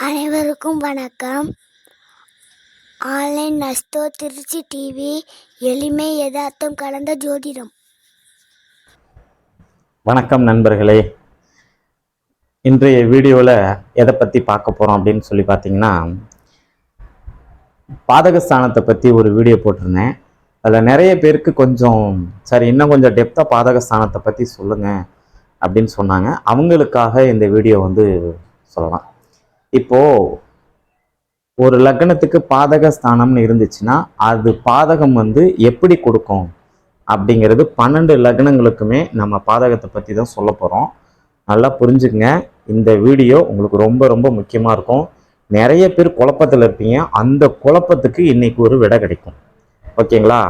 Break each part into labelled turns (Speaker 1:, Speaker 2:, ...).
Speaker 1: அனைவருக்கும் வணக்கம். Online நஸ்தோ Trichy TV எளிமை யதார்த்தம் கலந்த ஜோதிடம்.
Speaker 2: வணக்கம் நண்பர்களே. இன்றைய வீடியோவில் எதை பற்றி பார்க்க போகிறோம் அப்படின்னு சொல்லி பார்த்தீங்கன்னா பாதகஸ்தானத்தை பற்றி ஒரு வீடியோ போட்டிருந்தேன். அதில் நிறைய பேருக்கு கொஞ்சம் சரி இன்னும் கொஞ்சம் டெப்த்தாக பாதகஸ்தானத்தை பற்றி சொல்லுங்கள் அப்படின்னு சொன்னாங்க. அவங்களுக்காக இந்த வீடியோ வந்து சொல்லலாம். இப்போ ஒரு லக்னத்துக்கு பாதக ஸ்தானம்னு இருந்துச்சுன்னா அது பாதகம் வந்து எப்படி கொடுக்கும்? அப்படிங்கிறது பன்னெண்டு லக்னங்களுக்குமே நம்ம பாதகத்தை பற்றி தான் சொல்ல போகிறோம் நல்லா புரிஞ்சுக்கங்க. இந்த வீடியோ உங்களுக்கு ரொம்ப ரொம்ப முக்கியமாக இருக்கும். நிறைய பேர் குழப்பத்தில் இருப்பீங்க. அந்த குழப்பத்துக்கு இன்னைக்கு ஒரு விடை கிடைக்கும். ஓகேங்களா?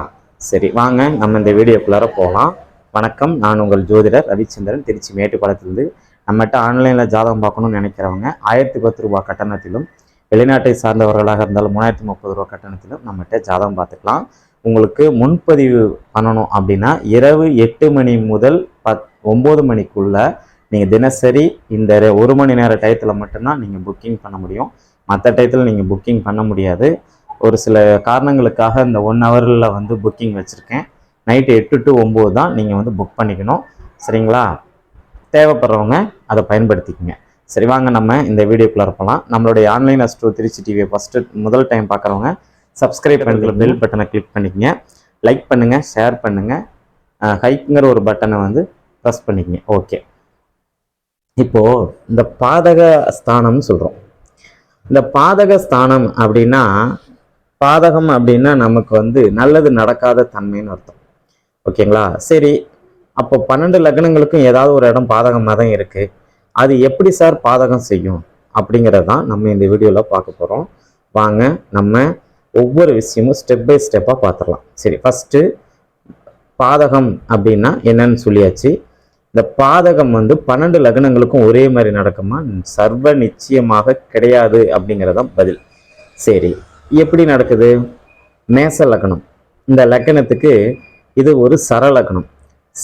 Speaker 2: சரி வாங்க. நம்ம இந்த வீடியோக்குள்ளார போகலாம். வணக்கம். நான் உங்கள் ஜோதிடர் ரவிச்சந்திரன். திருச்சி மேட்டுப்பாளையத்துலேருந்து நம்மகிட்ட ஆன்லைனில் ஜாதகம் பார்க்கணும்னு நினைக்கிறவங்க ஆயிரத்தி பத்து ரூபா கட்டணத்திலும் வெளிநாட்டை சார்ந்தவர்களாக இருந்தாலும் மூணாயிரத்தி முப்பது ரூபா கட்டணத்திலும் நம்மகிட்ட ஜாதகம் பார்த்துக்கலாம். உங்களுக்கு முன்பதிவு பண்ணணும் அப்படின்னா இரவு எட்டு மணி முதல் பத் ஒம்பது மணிக்குள்ளே நீங்கள் தினசரி இந்த ஒரு மணி நேர டயத்தில் மட்டும்தான் நீங்கள் புக்கிங் பண்ண முடியும். மற்ற டயத்தில் நீங்கள் புக்கிங் பண்ண முடியாது. ஒரு சில காரணங்களுக்காக இந்த ஒன் ஹவரில் வந்து புக்கிங் வச்சுருக்கேன். நைட்டு எட்டு டு ஒம்பது தான் நீங்கள் வந்து புக் பண்ணிக்கணும். சரிங்களா? தேவைப்படுறவங்க அதை பயன்படுத்திக்கங்க. சரி வாங்க நம்ம இந்த வீடியோக்குள்ள இருப்பலாம் நம்மளுடைய ஆன்லைன் அஸ்ட்ரோ திருச்சி டிவியை ஃபஸ்ட்டு முதல் டைம் பார்க்குறவங்க சப்ஸ்கிரைப் பண்ணுற பெல் பட்டனை கிளிக் பண்ணிக்கங்க. லைக் பண்ணுங்கள் ஷேர் பண்ணுங்கள் ஹைக்குங்கிற ஒரு பட்டனை வந்து ப்ரெஸ் பண்ணிக்கங்க. ஓகே இப்போது இந்த பாதக ஸ்தானம்னு சொல்கிறோம் இந்த பாதக ஸ்தானம் அப்படின்னா பாதகம் அப்படின்னா நமக்கு வந்து நல்லது நடக்காத தன்மைன்னு அர்த்தம். ஓகேங்களா சரி அப்போ பன்னெண்டு லக்னங்களுக்கும் ஏதாவது ஒரு இடம் பாதகமாக தான் இருக்குது அது எப்படி சார் பாதகம் செய்யும்? அப்படிங்கிறது தான் நம்ம இந்த வீடியோவில் பார்க்க போகிறோம் வாங்க நம்ம ஒவ்வொரு விஷயமும் ஸ்டெப் பை ஸ்டெப்பாக பார்த்துடலாம் சரி ஃபஸ்ட்டு பாதகம் அப்படின்னா என்னன்னு சொல்லியாச்சு. இந்த பாதகம் வந்து பன்னெண்டு லக்னங்களுக்கும் ஒரே மாதிரி நடக்குமா? சர்வ நிச்சயமாக கிடையாது அப்படிங்கிறதான் பதில். சரி எப்படி நடக்குது? மேச லக்னம். இந்த லக்னத்துக்கு இது ஒரு சரலக்கணம்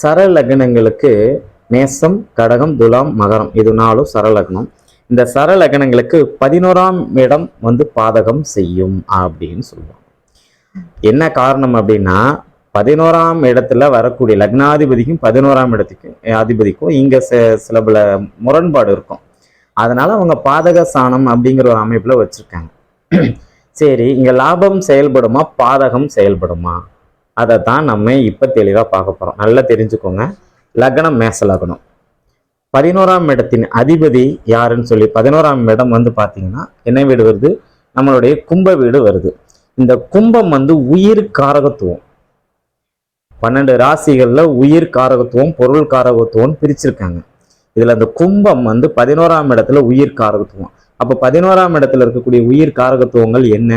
Speaker 2: சர லக்னங்களுக்கு மேசம் கடகம் துலாம் மகரம். இது நாளும் சரலக்னம். இந்த சர லக்னங்களுக்கு பதினோராம் இடம் வந்து பாதகம் செய்யும் அப்படின்னு சொல்லுவாங்க. என்ன காரணம் அப்படின்னா பதினோராம் இடத்துல வரக்கூடிய லக்னாதிபதிக்கும் பதினோராம் இடத்துக்கும் அதிபதிக்கும் இங்கே ச- சில பல முரண்பாடு இருக்கும். அதனால் அவங்க பாதக சாணம் அப்படிங்கிற ஒரு அமைப்பில் வச்சுருக்காங்க. சரி இங்கே லாபம் செயல்படுமா பாதகம் செயல்படுமா? அதை தான் நம்ம இப்போ தெளிவாக பார்க்க போகிறோம் நல்லா தெரிஞ்சுக்கோங்க. லக்னம் மேச லக்னம். பதினோராம் இடத்தின் அதிபதி யாருன்னு சொல்லி பதினோராம் இடம் வந்து பார்த்தீங்கன்னா என்ன வீடு வருது? நம்மளுடைய கும்ப வீடு வருது. இந்த கும்பம் வந்து உயிர் காரகத்துவம். பன்னெண்டு ராசிகளில் உயிர் காரகத்துவம் பொருள் காரகத்துவம் பிரிச்சிருக்காங்க. இதில் அந்த கும்பம் வந்து பதினோராம் இடத்துல உயிர் காரகத்துவம். அப்போ பதினோராம் இடத்துல இருக்கக்கூடிய உயிர் காரகத்துவங்கள் என்ன?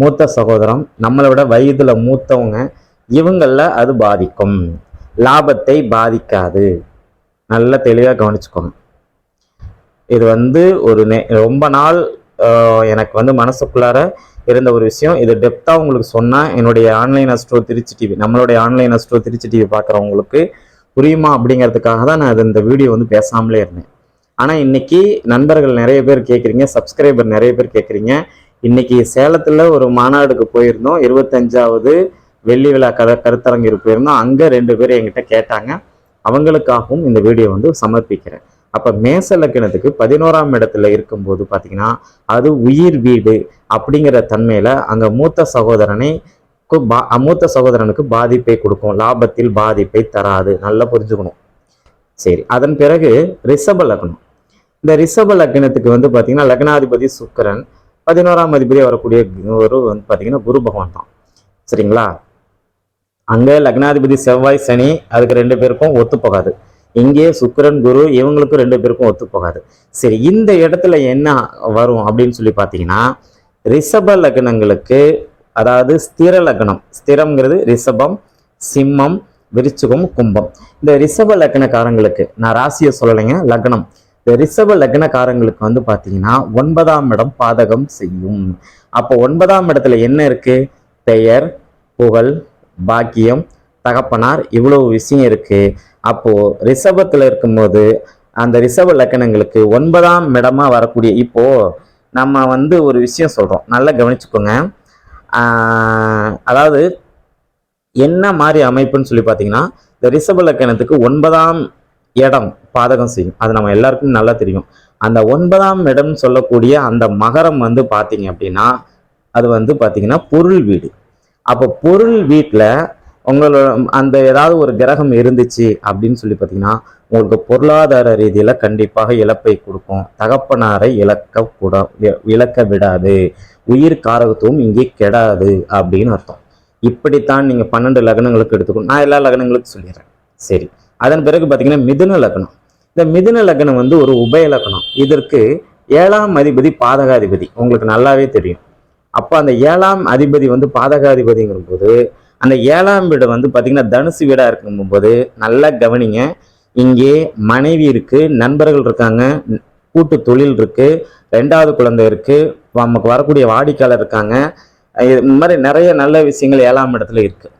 Speaker 2: மூத்த சகோதரம் நம்மளை விட வயதுல மூத்தவங்க இவங்கள அது பாதிக்கும். லாபத்தை பாதிக்காது. நல்ல தெளிவாக கவனிச்சுக்கோங்க. இது வந்து ஒரு நே ரொம்ப நாள் எனக்கு வந்து மனசுக்குள்ளார இருந்த ஒரு விஷயம். இது டெப்த்தாக உங்களுக்கு சொன்னால் என்னுடைய ஆன்லைன் அஸ்ட்ரோ திருச்சி டிவி நம்மளுடைய ஆன்லைன் அஸ்ட்ரோ திருச்சி டிவி பார்க்குறவங்களுக்கு புரியுமா அப்படிங்கிறதுக்காக தான் நான் இந்த வீடியோ வந்து பேசாமலே இருந்தேன். ஆனால் இன்னைக்கு நண்பர்கள் நிறைய பேர் கேட்குறீங்க சப்ஸ்கிரைபர் நிறைய பேர் கேட்குறீங்க இன்னைக்கு சேலத்தில் ஒரு மாநாடுக்கு போயிருந்தோம். இருபத்தஞ்சாவது வெள்ளி விழா கத கருத்தரங்கிற்கு போயிருந்தோம். அங்கே ரெண்டு பேர் என்கிட்ட கேட்டாங்க. அவங்களுக்காகவும் இந்த வீடியோ வந்து சமர்ப்பிக்கிறேன். அப்போ மேச லக்கணத்துக்கு பதினோராம் இடத்துல இருக்கும்போது பார்த்தீங்கன்னா அது உயிர் வீடு அப்படிங்கிற தன்மையில் அங்கே மூத்த சகோதரனை பா மூத்த சகோதரனுக்கு பாதிப்பை கொடுக்கும். லாபத்தில் பாதிப்பை தராது. நல்லா புரிஞ்சுக்கணும். சரி அதன் பிறகு ரிஷப லக்னம். இந்த ரிஷப லக்னத்துக்கு வந்து பார்த்தீங்கன்னா லக்னாதிபதி சுக்கரன் பதினோராம் அதிபதி வரக்கூடிய ஒரு வந்து பார்த்தீங்கன்னா குரு பகவான் தான். சரிங்களா? அங்கே லக்னாதிபதி செவ்வாய் சனி அதுக்கு ரெண்டு பேருக்கும் ஒத்து போகாது. இங்கே சுக்கிரன் குரு இவங்களுக்கும் ரெண்டு பேருக்கும் ஒத்து போகாது. சரி இந்த இடத்துல என்ன வரும் அப்படின்னு சொல்லி பார்த்தீங்கன்னா ரிஷப லக்னங்களுக்கு அதாவது ஸ்திர லக்னம் ஸ்திரம்ங்கிறது ரிஷபம் சிம்மம் விருச்சிகம் கும்பம். இந்த ரிஷப லக்னக்காரங்களுக்கு நான் ராசியை சொல்லலைங்க லக்னம். இந்த ரிஷப லக்னக்காரங்களுக்கு வந்து பார்த்தீங்கன்னா ஒன்பதாம் இடம் பாதகம் செய்யும். அப்போ ஒன்பதாம் இடத்துல என்ன இருக்கு? பெயர் புகழ் பாக்கியம் தகப்பனார் இவ்வளவு விஷயம் இருக்கு. அப்போ ரிஷபத்தில் இருக்கும்போது அந்த ரிஷப லக்கணங்களுக்கு ஒன்பதாம் இடமா வரக்கூடிய இப்போ நம்ம வந்து ஒரு விஷயம் சொல்றோம். நல்லா கவனிச்சுக்கோங்க. அதாவது என்ன மாதிரி அமைப்புன்னு சொல்லி பார்த்தீங்கன்னா இந்த ரிஷப லக்கணத்துக்கு ஒன்பதாம் இடம் பாதகம் செய்யும். அது நம்ம எல்லாருக்கும் நல்லா தெரியும். அந்த ஒன்பதாம் இடம் சொல்லக்கூடிய அந்த மகரம் வந்து பார்த்தீங்க அப்படின்னா அது வந்து பார்த்தீங்கன்னா பொருள் வீடு. அப்போ பொருள் வீட்டில் உங்களோட அந்த ஏதாவது ஒரு கிரகம் இருந்துச்சு அப்படின்னு சொல்லி பார்த்தீங்கன்னா உங்களுக்கு பொருளாதார ரீதியில் கண்டிப்பாக இழப்பை கொடுக்கும். தகப்பனாரை இழக்க கூட இழக்க விடாது. உயிர் காரகத்துவம் இங்கே கெடாது அப்படின்னு அர்த்தம். இப்படித்தான் நீங்கள் பன்னெண்டு லக்னங்களுக்கு எடுத்துக்கணும். நான் எல்லா லக்னங்களுக்கும் சொல்லிடுறேன். சரி. அதன் பிறகு பார்த்தீங்கன்னா மிதுன லக்னம். இந்த மிதுன லக்னம் வந்து ஒரு உபய லக்னம். இதற்கு ஏழாம் அதிபதி பாதகாதிபதி. உங்களுக்கு நல்லாவே தெரியும். அப்போ அந்த ஏழாம் அதிபதி வந்து பாதகாதிபதிங்கிற போது அந்த ஏழாம் வீடு வந்து பார்த்தீங்கன்னா தனுசு வீடாக இருக்குங்கும்போது நல்லா கவனிங்க. இங்கே மனைவி இருக்குது நண்பர்கள் இருக்காங்க கூட்டு தொழில் இருக்குது ரெண்டாவது குழந்தை இருக்குது நமக்கு வரக்கூடிய வாடிக்கையாளர் இருக்காங்க. இது மாதிரி நிறைய நல்ல விஷயங்கள் ஏழாம் இடத்துல இருக்கு.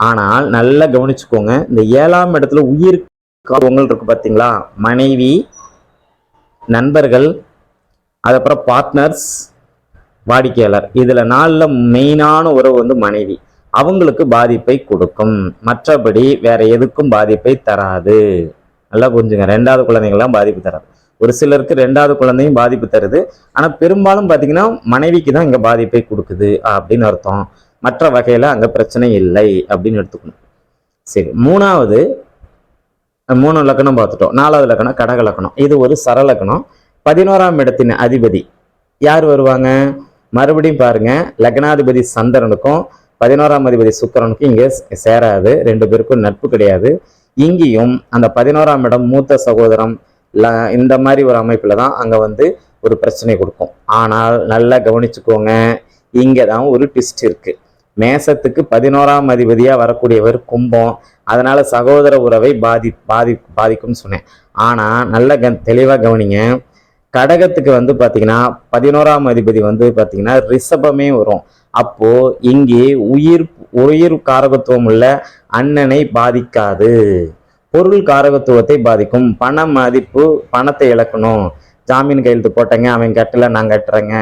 Speaker 2: ஆனால் நல்லா கவனிச்சுக்கோங்க இந்த ஏழாம் இடத்துல உயிர் காவங்கள் இருக்கு பார்த்தீங்களா மனைவி நண்பர்கள் அதுக்கப்புறம் பார்ட்னர்ஸ் வாடிக்கையாளர். இதுல நாளில் மெயினான உறவு வந்து மனைவி. அவங்களுக்கு பாதிப்பை கொடுக்கும். மற்றபடி வேற எதுக்கும் பாதிப்பை தராது. நல்லா புரிஞ்சுங்க. ரெண்டாவது குழந்தைங்களாம் பாதிப்பு தராது. ஒரு சிலருக்கு ரெண்டாவது குழந்தையும் பாதிப்பு தருது. ஆனால் பெரும்பாலும் பாத்தீங்கன்னா மனைவிக்கு தான் இங்க பாதிப்பை கொடுக்குது அப்படின்னு அர்த்தம். மற்ற வகையில அங்க பிரச்சனை இல்லை அப்படின்னு எடுத்துக்கணும். சரி. மூணாவது மூணு லக்கணம் பார்த்துட்டோம். நாலாவது லக்கணம் கடக லக்கணம் இது ஒரு சரலக்கணம் பதினோராம் இடத்தின் அதிபதி. யார் வருவாங்க? மறுபடியும் பாருங்க. லக்னாதிபதி சந்திரனுக்கும் பதினோராம் அதிபதி சுக்கரனுக்கும் இங்கே சேராது. ரெண்டு பேருக்கும் நட்பு கிடையாது. இங்கேயும் அந்த பதினோராம் இடம் மூத்த சகோதரம் ல இந்த மாதிரி ஒரு அமைப்பில் தான் அங்கே வந்து ஒரு பிரச்சனை கொடுக்கும். ஆனால் நல்லா கவனிச்சுக்கோங்க இங்கே தான் ஒரு ட்விஸ்ட் இருக்குது மேசத்துக்கு பதினோராம் அதிபதியாக வரக்கூடியவர் கும்பம். அதனால் சகோதர உறவை பாதி பாதி பாதிக்கும்னு சொன்னேன். ஆனால் நல்ல க தெளிவாக கவனிங்க. கடகத்துக்கு வந்து பார்த்தீங்கன்னா பதினோராம் அதிபதி வந்து பார்த்தீங்கன்னா ரிஷபமே வரும். அப்போது இங்கே உயிர் உயிர் காரகத்துவம் உள்ள அண்ணனை பாதிக்காது. பொருள் காரகத்துவத்தை பாதிக்கும். பண மதிப்பு பணத்தை இழக்கணும். ஜாமீன் கையெழுத்து போட்டேங்க அவன் கட்டல நான் கட்டுறேங்க.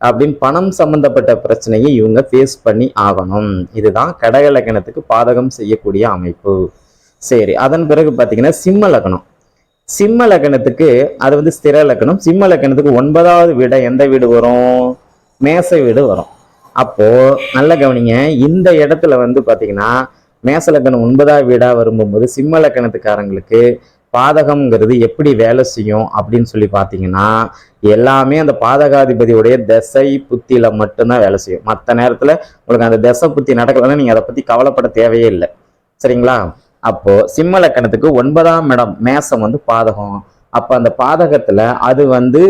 Speaker 2: அப்படின்னு பணம் சம்பந்தப்பட்ட பிரச்சனையை இவங்க ஃபேஸ் பண்ணி ஆகணும். இதுதான் கடக லக்கணத்துக்கு பாதகம் செய்யக்கூடிய அமைப்பு. சரி அதன் பிறகு பார்த்தீங்கன்னா சிம்ம லக்னம் சிம்ம லக்னத்துக்கு அது வந்து ஸ்திர லக்னம் சிம்ம லக்னத்துக்கு ஒன்பதாவது வீடை எந்த வீடு வரும்? மேச வீடு வரும். அப்போ நல்ல கவனிங்க இந்த இடத்துல வந்து பார்த்தீங்கன்னா மேச லக்கணம் ஒன்பதாவது வீடாக வரும்போது சிம்ம லக்கணத்துக்காரங்களுக்கு பாதகம்ங்கிறது எப்படி வேலை செய்யும் அப்படின்னு சொல்லி பார்த்தீங்கன்னா எல்லாமே அந்த பாதகாதிபதியுடைய திசை புத்தியில மட்டும்தான் வேலை செய்யும். மற்ற நேரத்தில் உங்களுக்கு அந்த திசை புத்தி நடக்கலன்னா நீங்கள் அதை பற்றி கவலைப்பட தேவையே இல்லை. சரிங்களா? அப்போது சிம்ம லக்கணத்துக்கு ஒன்பதாம் இடம் மேசம் வந்து பாதகம். அப்போ அந்த பாதகத்தில் அது வந்து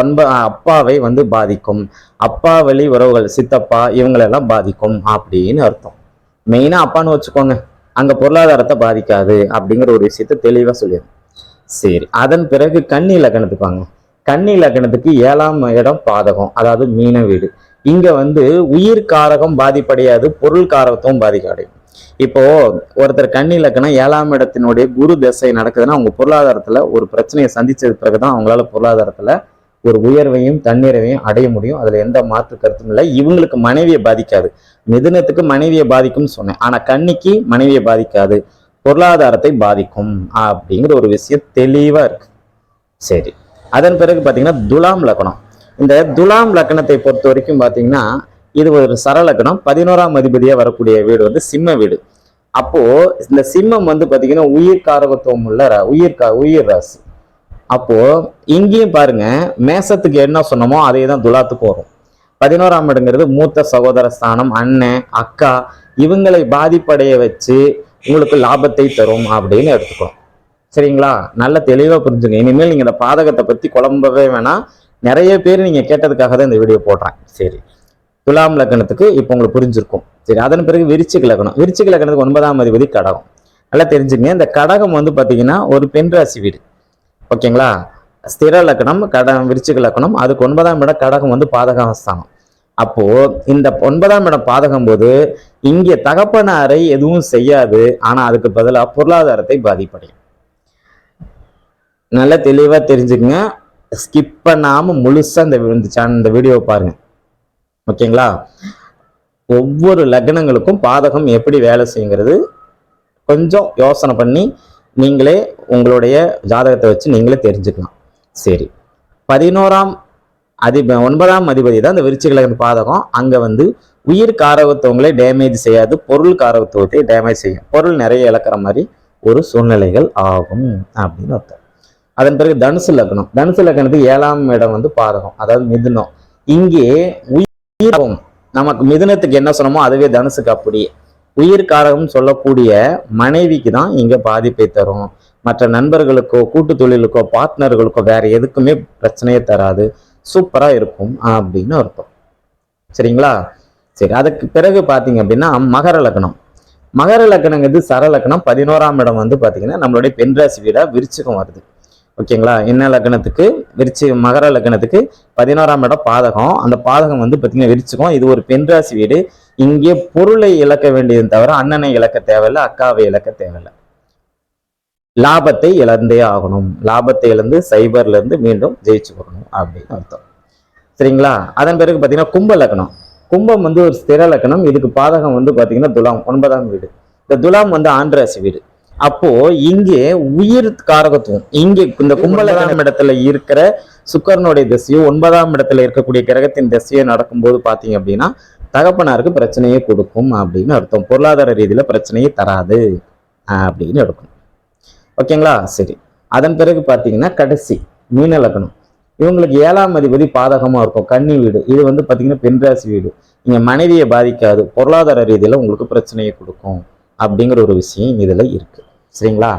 Speaker 2: ஒன்ப அப்பாவை வந்து பாதிக்கும். அப்பா வழி உறவுகள் சித்தப்பா இவங்களெல்லாம் பாதிக்கும் அப்படின்னு அர்த்தம். மெயினாக அப்பான்னு வச்சுக்கோங்க. அங்கே பொருளாதாரத்தை பாதிக்காது அப்படிங்கிற ஒரு விஷயத்த தெளிவாக சொல்லிடுது சரி அதன் பிறகு கன்னி லக்கணத்துக்கு வாங்க. கன்னி லக்கணத்துக்கு ஏழாம் இடம் பாதகம் அதாவது மீன வீடு. இங்கே வந்து உயிர் காரகம் பாதிப்படையாது பொருள் காரகத்தும் பாதிக்கடையும் இப்போ ஒருத்தர் கண்ணி இலக்கணம் ஏழாம் இடத்தினுடைய குரு தசை நடக்குதுன்னா அவங்க பொருளாதாரத்துல ஒரு பிரச்சனையை சந்திச்சது பிறகுதான் அவங்களால பொருளாதாரத்துல ஒரு உயர்வையும் தன்னிறைவையும் அடைய முடியும். அதுல எந்த மாற்று கருத்தும் இல்லை. இவங்களுக்கு மனைவியை பாதிக்காது. மிதுனத்துக்கு மனைவியை பாதிக்கும்னு சொன்னேன். ஆனா கன்னிக்கு மனைவியை பாதிக்காது. பொருளாதாரத்தை பாதிக்கும். அப்படிங்கிற ஒரு விஷயம் தெளிவா இருக்கு. சரி. அதன் பிறகு பாத்தீங்கன்னா துலாம் லக்னம் இந்த துலாம் லக்னத்தை பொறுத்த வரைக்கும் பாத்தீங்கன்னா இது ஒரு சரலக்கணம் பதினோராம் அதிபதியாக வரக்கூடிய வீடு வந்து சிம்ம வீடு. அப்போது இந்த சிம்மம் வந்து பார்த்தீங்கன்னா உயிர் காரகத்துவம் உள்ள ர- உயிர் கா உயிர் ராசி. அப்போ இங்கேயும் பாருங்க மேசத்துக்கு என்ன சொன்னமோ அதே தான் துலாத்துக்கு வரும். பதினோராம் இடங்கிறது மூத்த சகோதர ஸ்தானம் அண்ணன் அக்கா இவங்களை பாதிப்படைய வச்சு உங்களுக்கு லாபத்தை தரும் அப்படின்னு எடுத்துக்கணும். சரிங்களா? நல்ல தெளிவாக புரிஞ்சுங்க. இனிமேல் நீங்கள் இந்த பாதகத்தை பற்றி குழம்பவே வேணாம். நிறைய பேர் நீங்கள் கேட்டதுக்காக தான் இந்த வீடியோ போடுறேன். சரி. துலாம் லக்னத்துக்கு இப்போ உங்களுக்கு புரிஞ்சிருக்கும். சரி அதன் பிறகு விருச்சிக லக்னம் விருச்சிக லக்னத்துக்கு ஒன்பதாம் அதிபதி கடகம். நல்லா தெரிஞ்சுங்க. இந்த கடகம் வந்து பார்த்தீங்கன்னா ஒரு பெண் ராசி வீடு. ஓகேங்களா? ஸ்திர லக்னம் கட விருச்சிக லக்னம் அதுக்கு ஒன்பதாம் இடம் கடகம் வந்து பாதகஸ்தானம். அப்போ இந்த ஒன்பதாம் இடம் பாதகம் போது இங்கே தகப்பனாரை எதுவும் செய்யாது ஆனா அதுக்கு பதிலாக பொருளாதாரத்தை பாதிப்படையும். நல்லா தெளிவாக தெரிஞ்சுக்கங்க. ஸ்கிப் பண்ணாமல் முழுசாக இந்த இந்த சேனல் இந்த வீடியோவை பாருங்க. ஓகேங்களா? ஒவ்வொரு லக்னங்களுக்கும் பாதகம் எப்படி வேலை செய்யுங்கிறது கொஞ்சம் யோசனை பண்ணி நீங்களே உங்களுடைய ஜாதகத்தை வச்சு நீங்களே தெரிஞ்சுக்கலாம். சரி. பதினோராம் அதிப ஒன்பதாம் அதிபதி தான் இந்த விருச்சிக பாதகம். அங்கே வந்து உயிர் காரகத்துவங்களே டேமேஜ் செய்யாது பொருள் காரகத்துவத்தை டேமேஜ் செய்யும். பொருள் நிறைய இழக்கிற மாதிரி ஒரு சூழ்நிலைகள் ஆகும் அப்படின்னு அர்த்தம். அதன் பிறகு தனுசு லக்னம். தனுசு லக்னத்துக்கு ஏழாம் இடம் வந்து பாதகம் அதாவது மிதுனம். இங்கே உயிர் நமக்கு மிதுனத்துக்கு என்ன சொன்னோமோ அதுவே தனுசுக்கு அப்படியே. உயிர் சொல்லக்கூடிய மனைவிக்கு தான் இங்கே பாதிப்பை தரும். மற்ற நண்பர்களுக்கோ கூட்டு தொழிலுக்கோ பார்ட்னர்களுக்கோ வேற எதுக்குமே பிரச்சனையே தராது. சூப்பராக இருக்கும் அப்படின்னு அர்த்தம். சரிங்களா? சரி அதுக்கு பிறகு பார்த்தீங்க அப்படின்னா மகர லக்னம். மகர லக்னங்கிறது சர லக்னம். பதினோராம் இடம் வந்து பார்த்தீங்கன்னா நம்மளுடைய பெண்ராசி வீடாக விருச்சிகம் வருது. ஓகேங்களா? என்ன லக்னத்துக்கு? விருச்சி மகர லக்னத்துக்கு பதினோராம் இடம் பாதகம். அந்த பாதகம் வந்து பார்த்தீங்கன்னா விருச்சிகம். இது ஒரு பெண்ராசி வீடு. இங்கே பொருளை இழக்க வேண்டியது தவிர அண்ணனை இழக்க தேவையில்லை அக்காவை இழக்க தேவையில்லை. லாபத்தை இழந்தே ஆகணும். லாபத்தை இழந்து சைபர்ல இருந்து மீண்டும் ஜெயிச்சு வரணும் அப்படின்னு அர்த்தம். சரிங்களா? அதன் பிறகு பார்த்தீங்கன்னா கும்ப லக்னம் கும்பம் வந்து ஒரு ஸ்திர லக்னம் இதுக்கு பாதகம் வந்து பார்த்தீங்கன்னா துலாம் ஒன்பதாம் வீடு. இந்த துலாம் வந்து ஆண்ட்ராசி வீடு. அப்போ இங்கே உயிர் காரகத்துவம். இங்கே இந்த கும்பலகனம் இடத்துல இருக்கிற சுக்கரனுடைய திசையோ ஒன்பதாம் இடத்துல இருக்கக்கூடிய கிரகத்தின் திசையோ நடக்கும்போது பார்த்தீங்க அப்படின்னா தகப்பனாருக்கு பிரச்சனையை கொடுக்கும் அப்படின்னு அர்த்தம். பொருளாதார ரீதியில பிரச்சனையை தராது அப்படின்னு எடுக்கும். ஓகேங்களா சரி. அதன் பிறகு பார்த்தீங்கன்னா கடைசி மீன லக்னம். இவங்களுக்கு ஏழாம் அதிபதி பாதகமா இருக்கும். கன்னி வீடு. இது வந்து பார்த்தீங்கன்னா பெண்ராசி வீடு. இங்க மனைவியை பாதிக்காது. பொருளாதார ரீதியில உங்களுக்கு பிரச்சனையை கொடுக்கும். அப்படிங்கிற ஒரு விஷயம் இதில் இருக்குது சரிங்களா?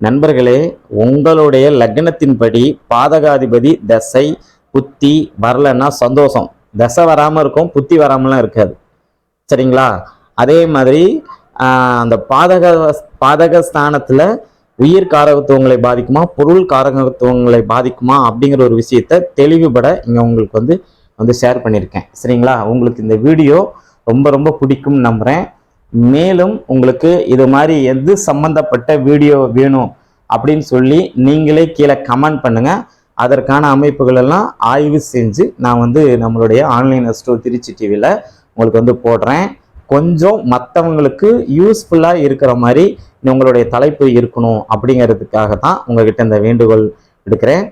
Speaker 2: நண்பர்களே உங்களுடைய லக்னத்தின்படி பாதகாதிபதி தசை புத்தி வரலன்னா சந்தோஷம். தசை வராமல் இருக்கும் புத்தி வராமலாம் இருக்காது. சரிங்களா? அதே மாதிரி அந்த பாதக பாதக ஸ்தானத்தில் உயிர் காரகத்துவங்களை பாதிக்குமா பொருள் காரகத்துவங்களை பாதிக்குமா அப்படிங்கிற ஒரு விஷயத்த தெளிவுபட இங்கே உங்களுக்கு வந்து வந்து ஷேர் பண்ணியிருக்கேன். சரிங்களா? உங்களுக்கு இந்த வீடியோ ரொம்ப ரொம்ப பிடிக்கும் நம்புகிறேன் மேலும் உங்களுக்கு இது மாதிரி எது சம்பந்தப்பட்ட வீடியோ வேணும் அப்படின்னு சொல்லி நீங்களே கீழே கமெண்ட் பண்ணுங்க. அதற்கான அமைப்புகள் எல்லாம் ஆய்வு செஞ்சு நான் வந்து நம்மளுடைய ஆன்லைன் ஸ்டோர் திருச்சி டிவியில் உங்களுக்கு வந்து போடுறேன். கொஞ்சம் மற்றவங்களுக்கு யூஸ்ஃபுல்லாக இருக்கிற மாதிரி உங்களுடைய தலைப்பு இருக்கணும் அப்படிங்கிறதுக்காக தான் உங்ககிட்ட இந்த வேண்டுகோள் எடுக்கிறேன்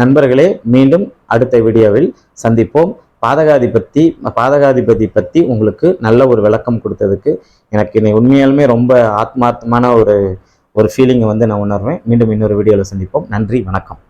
Speaker 2: நண்பர்களே மீண்டும் அடுத்த வீடியோவில் சந்திப்போம். பாதகாதிபத்தி பாதகாதிபதி பற்றி உங்களுக்கு நல்ல ஒரு விளக்கம் கொடுத்ததுக்கு எனக்கு இன்னை உண்மையாலுமே ரொம்ப ஆத்மார்த்தமான ஒரு ஒரு ஃபீலிங்கை வந்து நான் உணர்வேன். மீண்டும் இன்னொரு வீடியோவில் சந்திப்போம். நன்றி வணக்கம்.